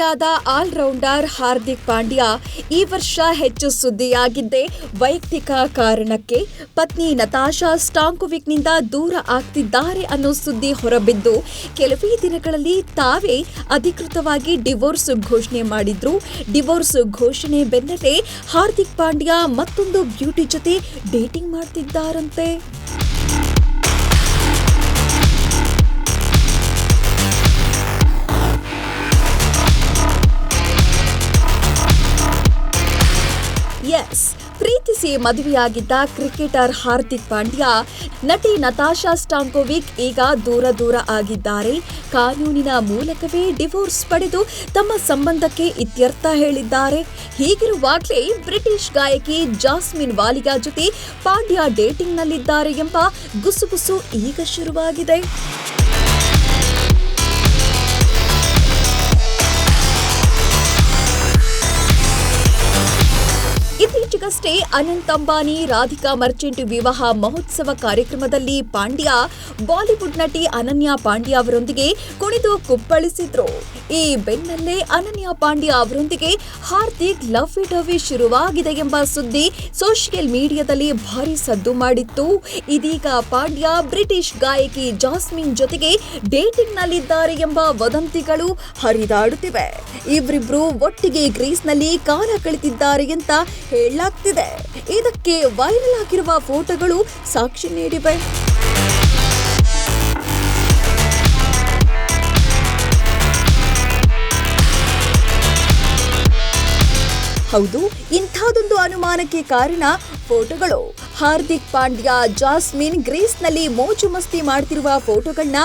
ಇಂಡಿಯಾದ ಆಲ್ರೌಂಡರ್ ಹಾರ್ದಿಕ್ ಪಾಂಡ್ಯ ಈ ವರ್ಷ ಹೆಚ್ಚು ಸುದ್ದಿಯಾಗಿದ್ದೇ ವೈಯಕ್ತಿಕ ಕಾರಣಕ್ಕೆ ಪತ್ನಿ ನತಾಶಾ ಸ್ಟಾಂಕೋವಿಕ್ನಿಂದ ದೂರ ಆಗ್ತಿದ್ದಾರೆ ಅನ್ನೋ ಸುದ್ದಿ ಹೊರಬಿದ್ದು, ಕೆಲವೇ ದಿನಗಳಲ್ಲಿ ತಾವೇ ಅಧಿಕೃತವಾಗಿ ಡಿವೋರ್ಸ್ ಘೋಷಣೆ ಮಾಡಿದ್ರು. ಡಿವೋರ್ಸ್ ಘೋಷಣೆ ಬೆನ್ನಲ್ಲೇ ಹಾರ್ದಿಕ್ ಪಾಂಡ್ಯ ಮತ್ತೊಂದು ಬ್ಯೂಟಿ ಜೊತೆ ಡೇಟಿಂಗ್ ಮಾಡ್ತಿದ್ದಾರಂತೆ. ಎಸ್. ಪ್ರೀತಿಸಿ ಮದುವೆಯಾಗಿದ್ದ ಕ್ರಿಕೆಟರ್ ಹಾರ್ದಿಕ್ ಪಾಂಡ್ಯ, ನಟಿ ನತಾಶಾ ಸ್ಟಾಂಕೋವಿಕ್ ಈಗ ದೂರ ದೂರ ಆಗಿದ್ದಾರೆ. ಕಾನೂನಿನ ಮೂಲಕವೇ ಡಿವೋರ್ಸ್ ಪಡೆದು ತಮ್ಮ ಸಂಬಂಧಕ್ಕೆ ಇತ್ಯರ್ಥ ಹೇಳಿದ್ದಾರೆ. ಹೀಗಿರುವಾಗಲೇ ಬ್ರಿಟಿಷ್ ಗಾಯಕಿ ಜಾಸ್ಮಿನ್ ವಾಲಿಯಾ ಜೊತೆ ಪಾಂಡ್ಯ ಡೇಟಿಂಗ್ನಲ್ಲಿದ್ದಾರೆ ಎಂಬ ಗುಸುಗುಸು ಈಗ ಶುರುವಾಗಿದೆ. ಇತ್ತೀಚೆಗಷ್ಟೇ ಅನಂತ್ ಅಂಬಾನಿ, ರಾಧಿಕಾ ಮರ್ಚೆಂಟ್ ವಿವಾಹ ಮಹೋತ್ಸವ ಕಾರ್ಯಕ್ರಮದಲ್ಲಿ ಪಾಂಡ್ಯ, ಬಾಲಿವುಡ್ ನಟಿ ಅನನ್ಯ ಪಾಂಡ್ಯ ಅವರೊಂದಿಗೆ ಕುಣಿದು ಕುಪ್ಪಳಿಸಿದ್ರು. ಈ ಬೆನ್ನಲ್ಲೇ ಅನನ್ಯ ಪಾಂಡ್ಯ ಅವರೊಂದಿಗೆ ಹಾರ್ದಿಕ್ ಲವ್ ಡವಿ ಶುರುವಾಗಿದೆ ಎಂಬ ಸುದ್ದಿ ಸೋಷಿಯಲ್ ಮೀಡಿಯಾದಲ್ಲಿ ಭಾರಿ ಸದ್ದು ಮಾಡಿತ್ತು. ಇದೀಗ ಪಾಂಡ್ಯ ಬ್ರಿಟಿಷ್ ಗಾಯಕಿ ಜಾಸ್ಮಿನ್ ಜೊತೆಗೆ ಡೇಟಿಂಗ್ನಲ್ಲಿದ್ದಾರೆ ಎಂಬ ವದಂತಿಗಳು ಹರಿದಾಡುತ್ತಿವೆ. ಇವರಿಬ್ರು ಒಟ್ಟಿಗೆ ಗ್ರೀಸ್ನಲ್ಲಿ ಕಾಲ ಕಳೆದಿದ್ದಾರೆ ಅಂತ ಹೇಳಲಾಗ್ತಿದೆ. ಇದಕ್ಕೆ ವೈರಲ್ ಆಗಿರುವ ಫೋಟೋಗಳು ಸಾಕ್ಷಿ ನೀಡಿವೆ. ಹೌದು, ಇಂಥದೊಂದು ಅನುಮಾನಕ್ಕೆ ಕಾರಣ ಫೋಟೋಗಳು. ಹಾರ್ದಿಕ್ ಪಾಂಡ್ಯ, ಜಾಸ್ಮಿನ್ ಗ್ರೀಸ್ನಲ್ಲಿ ಮೋಜು ಮಸ್ತಿ ಮಾಡ್ತಿರುವ ಫೋಟೋಗಳನ್ನ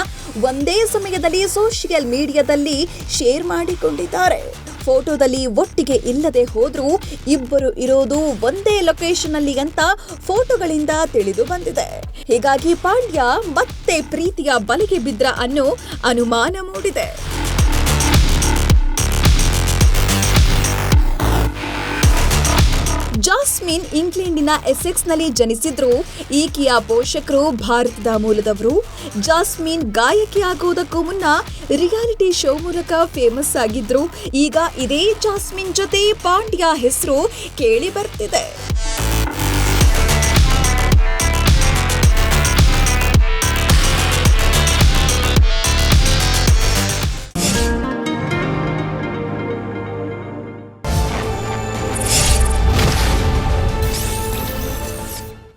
ಒಂದೇ ಸಮಯದಲ್ಲಿ ಸೋಷಿಯಲ್ ಮೀಡಿಯಾದಲ್ಲಿ ಶೇರ್ ಮಾಡಿಕೊಂಡಿದ್ದಾರೆ. ಫೋಟೋದಲ್ಲಿ ಒಟ್ಟಿಗೆ ಇಲ್ಲದೆ ಹೋದ್ರೂ ಇಬ್ಬರು ಇರೋದು ಒಂದೇ ಲೊಕೇಶನ್ ಅಲ್ಲಿ ಅಂತ ಫೋಟೋಗಳಿಂದ ತಿಳಿದು ಬಂದಿದೆ. ಹೀಗಾಗಿ ಪಾಂಡ್ಯ ಮತ್ತೆ ಪ್ರೀತಿಯ ಬಲೆಗೆ ಬಿದ್ರ ಅನ್ನೋ ಅನುಮಾನ ಮೂಡಿದೆ. ಜಾಸ್ಮಿನ್ ಇಂಗ್ಲೆಂಡಿನ ಎಸೆಕ್ಸ್ನಲ್ಲಿ ಜನಿಸಿದ್ರು. ಈಕೆಯ ಪೋಷಕರು ಭಾರತದ ಮೂಲದವರು. ಜಾಸ್ಮಿನ್ ಗಾಯಕಿ ಆಗೋದಕ್ಕೂ ಮುನ್ನ ರಿಯಾಲಿಟಿ ಶೋ ಮೂಲಕ ಫೇಮಸ್ ಆಗಿದ್ರು. ಈಗ ಇದೇ ಜಾಸ್ಮಿನ್ ಜೊತೆ ಪಾಂಡ್ಯ ಹೆಸರು ಕೇಳಿ ಬರ್ತಿದೆ.